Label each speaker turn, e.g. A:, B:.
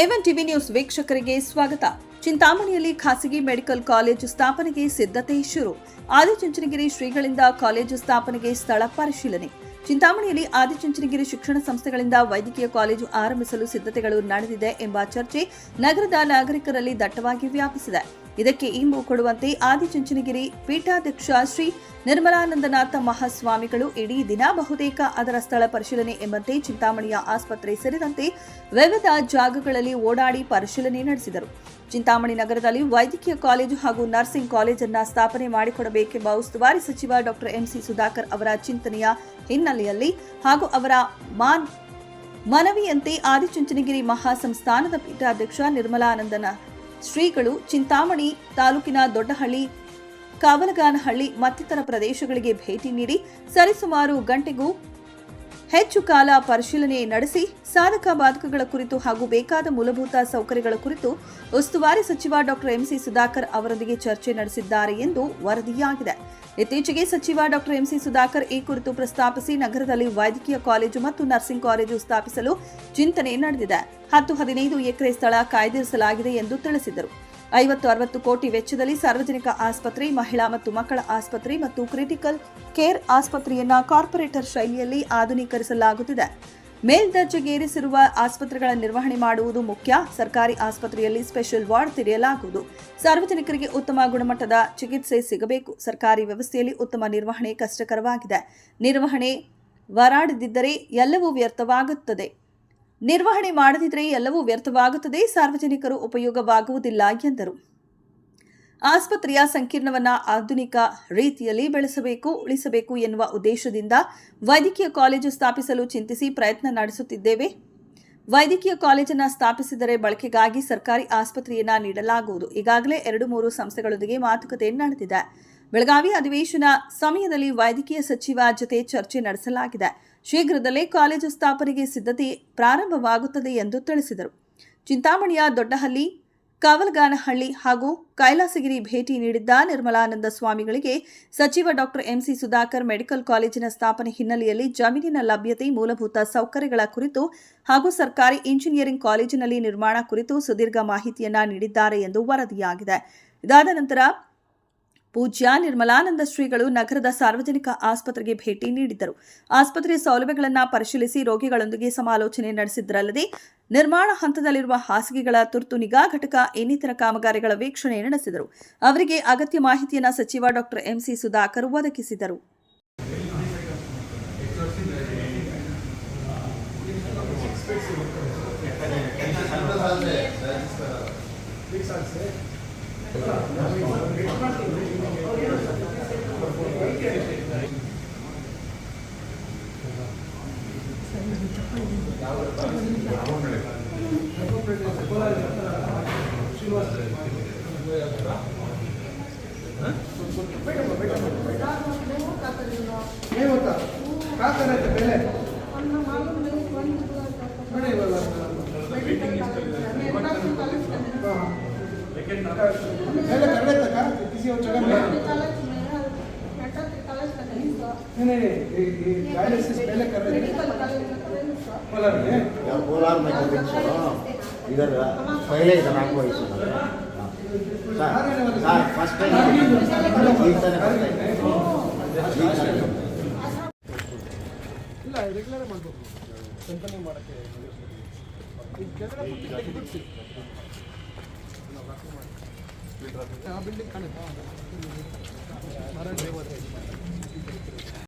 A: A one TV news ವೀಕ್ಷಕರಿಗೆ ಸ್ವಾಗತ. ಚಿಂತಾಮಣಿಯಲ್ಲಿ ಖಾಸಗಿ ಮೆಡಿಕಲ್ ಕಾಲೇಜು ಸ್ಥಾಪನೆಗೆ ಸಿದ್ಧತೆ ಶುರು. ಆದಿಚುಂಚನಗಿರಿ ಶ್ರೀಗಳಿಂದ ಕಾಲೇಜು ಸ್ಥಾಪನೆಗೆ ಸ್ಥಳ ಪರಿಶೀಲನೆ. ಚಿಂತಾಮಣಿಯಲ್ಲಿ ಆದಿಚುಂಚನಗಿರಿ ಶಿಕ್ಷಣ ಸಂಸ್ಥೆಗಳಿಂದ ವೈದ್ಯಕೀಯ ಕಾಲೇಜು ಆರಂಭಿಸಲು ಸಿದ್ಧತೆಗಳು ನಡೆದಿದೆ ಎಂಬ ಚರ್ಚೆ ನಗರದ ನಾಗರಿಕರಲ್ಲಿ ದಟ್ಟವಾಗಿ ವ್ಯಾಪಿಸಿದೆ. ಇದಕ್ಕೆ ಇಂಬು ಕೊಡುವಂತೆ ಆದಿಚುಂಚನಗಿರಿ ಪೀಠಾಧ್ಯಕ್ಷ ಶ್ರೀ ನಿರ್ಮಲಾನಂದನಾಥ ಮಹಾಸ್ವಾಮಿಗಳು ಇಡೀ ದಿನ ಬಹುತೇಕ ಅದರ ಸ್ಥಳ ಪರಿಶೀಲನೆ ಎಂಬಂತೆ ಚಿಂತಾಮಣಿಯ ಆಸ್ಪತ್ರೆ ಸೇರಿದಂತೆ ವಿವಿಧ ಜಾಗಗಳಲ್ಲಿ ಓಡಾಡಿ ಪರಿಶೀಲನೆ ನಡೆಸಿದರು. ಚಿಂತಾಮಣಿ ನಗರದಲ್ಲಿ ವೈದ್ಯಕೀಯ ಕಾಲೇಜು ಹಾಗೂ ನರ್ಸಿಂಗ್ ಕಾಲೇಜನ್ನ ಸ್ಥಾಪನೆ ಮಾಡಿಕೊಡಬೇಕೆಂಬ ಉಸ್ತುವಾರಿ ಸಚಿವ ಡಾಕ್ಟರ್ ಎಂಸಿ ಸುಧಾಕರ್ ಅವರ ಚಿಂತನೆಯ ಹಿನ್ನೆಲೆಯಲ್ಲಿ ಹಾಗೂ ಅವರ ಮಾನ್ ಮನವಿಯಂತೆ ಆದಿಚುಂಚನಗಿರಿ ಮಹಾಸಂಸ್ಥಾನದ ಪೀಠಾಧ್ಯಕ್ಷ ನಿರ್ಮಲಾನಂದನ ಶ್ರೀಗಳು ಚಿಂತಾಮಣಿ ತಾಲೂಕಿನ ದೊಡ್ಡಹಳ್ಳಿ ಕಾವಲಗಾನಹಳ್ಳಿ ಮತ್ತಿತರ ಪ್ರದೇಶಗಳಿಗೆ ಭೇಟಿ ನೀಡಿ ಸರಿಸುಮಾರು ಗಂಟೆಗೂ ಹೆಚ್ಚು ಕಾಲ ಪರಿಶೀಲನೆ ನಡೆಸಿ ಸಾಧಕ ಬಾಧಕಗಳ ಕುರಿತು ಹಾಗೂ ಬೇಕಾದ ಮೂಲಭೂತ ಸೌಕರ್ಯಗಳ ಕುರಿತು ಉಸ್ತುವಾರಿ ಸಚಿವ ಡಾಕ್ಟರ್ ಎಂಸಿ ಸುಧಾಕರ್ ಅವರೊಂದಿಗೆ ಚರ್ಚೆ ನಡೆಸಿದ್ದಾರೆ ಎಂದು ವರದಿಯಾಗಿದೆ. ಇತ್ತೀಚೆಗೆ ಸಚಿವ ಡಾಕ್ಟರ್ ಎಂಸಿ ಸುಧಾಕರ್ ಈ ಕುರಿತು ಪ್ರಸ್ತಾಪಿಸಿ ನಗರದಲ್ಲಿ ವೈದ್ಯಕೀಯ ಕಾಲೇಜು ಮತ್ತು ನರ್ಸಿಂಗ್ ಕಾಲೇಜು ಸ್ಥಾಪಿಸಲು ಚಿಂತನೆ ನಡೆದಿದೆ. ಹತ್ತು ಹದಿನೈದು ಎಕರೆ ಸ್ಥಳ ಕಾಯ್ದಿರಿಸಲಾಗಿದೆ ಎಂದು ತಿಳಿಸಿದರು. ಐವತ್ತು ಅರವತ್ತು ಕೋಟಿ ವೆಚ್ಚದಲ್ಲಿ ಸಾರ್ವಜನಿಕ ಆಸ್ಪತ್ರೆ, ಮಹಿಳಾ ಮತ್ತು ಮಕ್ಕಳ ಆಸ್ಪತ್ರೆ ಮತ್ತು ಕ್ರಿಟಿಕಲ್ ಕೇರ್ ಆಸ್ಪತ್ರೆಯನ್ನ ಕಾರ್ಪೊರೇಟರ್ ಶೈಲಿಯಲ್ಲಿ ಆಧುನೀಕರಿಸಲಾಗುತ್ತಿದೆ. ಮೇಲ್ದರ್ಜೆಗೇರಿಸಿರುವ ಆಸ್ಪತ್ರೆಗಳ ನಿರ್ವಹಣೆ ಮಾಡುವುದು ಮುಖ್ಯ. ಸರ್ಕಾರಿ ಆಸ್ಪತ್ರೆಯಲ್ಲಿ ಸ್ಪೆಷಲ್ ವಾರ್ಡ್ ತೆರೆಯಲಾಗುವುದು. ಸಾರ್ವಜನಿಕರಿಗೆ ಉತ್ತಮ ಗುಣಮಟ್ಟದ ಚಿಕಿತ್ಸೆ ಸಿಗಬೇಕು. ಸರ್ಕಾರಿ ವ್ಯವಸ್ಥೆಯಲ್ಲಿ ಉತ್ತಮ ನಿರ್ವಹಣೆ ಕಷ್ಟಕರವಾಗಿದೆ. ನಿರ್ವಹಣೆ ವರಾಡದಿದ್ದರೆ ಎಲ್ಲವೂ ವ್ಯರ್ಥವಾಗುತ್ತದೆ. ನಿರ್ವಹಣೆ ಮಾಡದಿದ್ದರೆ ಎಲ್ಲವೂ ವ್ಯರ್ಥವಾಗುತ್ತದೆ, ಸಾರ್ವಜನಿಕರು ಉಪಯೋಗವಾಗುವುದಿಲ್ಲ ಎಂದರು. ಆಸ್ಪತ್ರೆಯ ಸಂಕೀರ್ಣವನ್ನ ಆಧುನಿಕ ರೀತಿಯಲ್ಲಿ ಬೆಳೆಸಬೇಕು, ಉಳಿಸಬೇಕು ಎನ್ನುವ ಉದ್ದೇಶದಿಂದ ವೈದ್ಯಕೀಯ ಕಾಲೇಜು ಸ್ಥಾಪಿಸಲು ಚಿಂತಿಸಿ ಪ್ರಯತ್ನ ನಡೆಸುತ್ತಿದ್ದೇವೆ. ವೈದ್ಯಕೀಯ ಕಾಲೇಜನ್ನು ಸ್ಥಾಪಿಸಿದರೆ ಬಳಕೆಗಾಗಿ ಸರ್ಕಾರಿ ಆಸ್ಪತ್ರೆಯನ್ನ ನೀಡಲಾಗುವುದು. ಈಗಾಗಲೇ ಎರಡು ಮೂರು ಸಂಸ್ಥೆಗಳೊಂದಿಗೆ ಮಾತುಕತೆ ನಡೆದಿದೆ. ಬೆಳಗಾವಿ ಅಧಿವೇಶನ ಸಮಯದಲ್ಲಿ ವೈದ್ಯಕೀಯ ಸಚಿವ ಜೊತೆ ಚರ್ಚೆ ನಡೆಸಲಾಗಿದೆ. ಶೀಘ್ರದಲ್ಲೇ ಕಾಲೇಜು ಸ್ಥಾಪನೆಗೆ ಸಿದ್ಧತೆ ಪ್ರಾರಂಭವಾಗುತ್ತದೆ ಎಂದು ತಿಳಿಸಿದರು. ಚಿಂತಾಮಣಿಯ ದೊಡ್ಡಹಳ್ಳಿ, ಕಾವಲ್ಗಾನಹಳ್ಳಿ ಹಾಗೂ ಕೈಲಾಸಗಿರಿ ಭೇಟಿ ನೀಡಿದ್ದ ನಿರ್ಮಲಾನಂದ ಸ್ವಾಮಿಗಳಿಗೆ ಸಚಿವ ಡಾಕ್ಟರ್ ಎಂಸಿ ಸುಧಾಕರ್ ಮೆಡಿಕಲ್ ಕಾಲೇಜಿನ ಸ್ಥಾಪನೆ ಹಿನ್ನೆಲೆಯಲ್ಲಿ ಜಮೀನಿನ ಲಭ್ಯತೆ, ಮೂಲಭೂತ ಸೌಕರ್ಯಗಳ ಕುರಿತು ಹಾಗೂ ಸರ್ಕಾರಿ ಇಂಜಿನಿಯರಿಂಗ್ ಕಾಲೇಜಿನಲ್ಲಿ ನಿರ್ಮಾಣ ಕುರಿತು ಸುದೀರ್ಘ ಮಾಹಿತಿಯನ್ನ ನೀಡಿದ್ದಾರೆ ಎಂದು ವರದಿಯಾಗಿದೆ. ಇದಾದ ನಂತರ ಪೂಜ್ಯ ನಿರ್ಮಲಾನಂದ ಶ್ರೀಗಳು ನಗರದ ಸಾರ್ವಜನಿಕ ಆಸ್ಪತ್ರೆಗೆ ಭೇಟಿ ನೀಡಿದ್ದರು. ಆಸ್ಪತ್ರೆಯ ಸೌಲಭ್ಯಗಳನ್ನು ಪರಿಶೀಲಿಸಿ ರೋಗಿಗಳೊಂದಿಗೆ ಸಮಾಲೋಚನೆ ನಡೆಸಿದ್ದರಲ್ಲದೆ ನಿರ್ಮಾಣ ಹಂತದಲ್ಲಿರುವ ಹಾಸಿಗೆಗಳ ತುರ್ತು ನಿಗಾ ಘಟಕ ಇನ್ನಿತರ ಕಾಮಗಾರಿಗಳ ವೀಕ್ಷಣೆ ನಡೆಸಿದರು. ಅವರಿಗೆ ಅಗತ್ಯ ಮಾಹಿತಿಯನ್ನು ಸಚಿವ ಡಾಕ್ಟರ್ ಎಂಸಿ ಸುಧಾಕರ್ ಒದಗಿಸಿದರು.
B: ಮೇಲೆ ಕಡೆ ತಕ್ಕ ಕಿಸಿ ಒಂದು ಜಗ ಮೇಲೆ नहीं बोला हाँ, हाँ। पहले कर रहे थे क्या किसी और जगह में नहीं नहीं ये ये डायलिसिस पहले कर रहे थे बोला नहीं
C: या कोलार में कभी इधर पहले इधर आपको issue sir sir first time ठीक है फर्स्ट टाइम
B: ಇಲ್ಲ ರೆಗ್ಯುಲರ್ ಮಾಡಬೇಕು ಕಂಪನಿ ಮಾಡೋಕ್ಕೆ ಈಗ ಕೆಳಗಡೆ ಬಿಟ್ಟು ತೆಗ್ದ್ಬಿಡ್ಸಿ. ಆ ಬಿಲ್ಡಿಂಗ್ ಕಾಣುತ್ತಾ ಮರ ದೇವತೆ